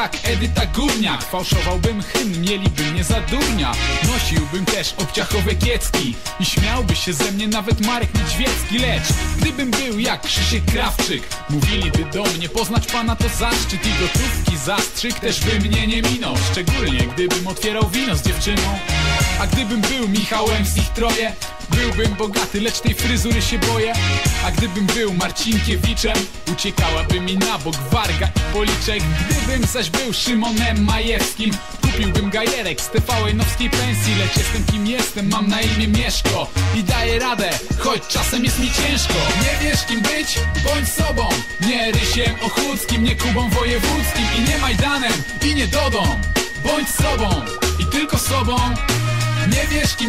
Jak Edyta Górniak Fałszowałbym hymn, mieliby mnie za durnia. Nosiłbym też obciachowe kiecki I śmiałby się ze mnie nawet Marek Niedźwiecki Lecz gdybym był jak Krzysiek Krawczyk. Mówiliby do mnie, poznać pana to zaszczyt I gotówki zastrzyk też by mnie nie minął. Szczególnie gdybym otwierał wino z dziewczyną. A gdybym był Michałem z ich troje Byłbym bogaty, lecz tej fryzury się boję. A gdybym był Marcinkiewiczem Uciekałaby mi na bok Warga i Policzek. Gdybym zaś był Szymonem Majewskim Kupiłbym gajerek z TVN-owskiej pensji. Lecz jestem kim jestem, mam na imię Mieszko. I daję radę, choć czasem jest mi ciężko. Nie wiesz kim być? Bądź sobą. Nie Rysiem Ochódzkim, nie Kubą Wojewódzkim. I nie Majdanem, i nie Dodą. Bądź sobą. I tylko sobą. Nie wiesz kim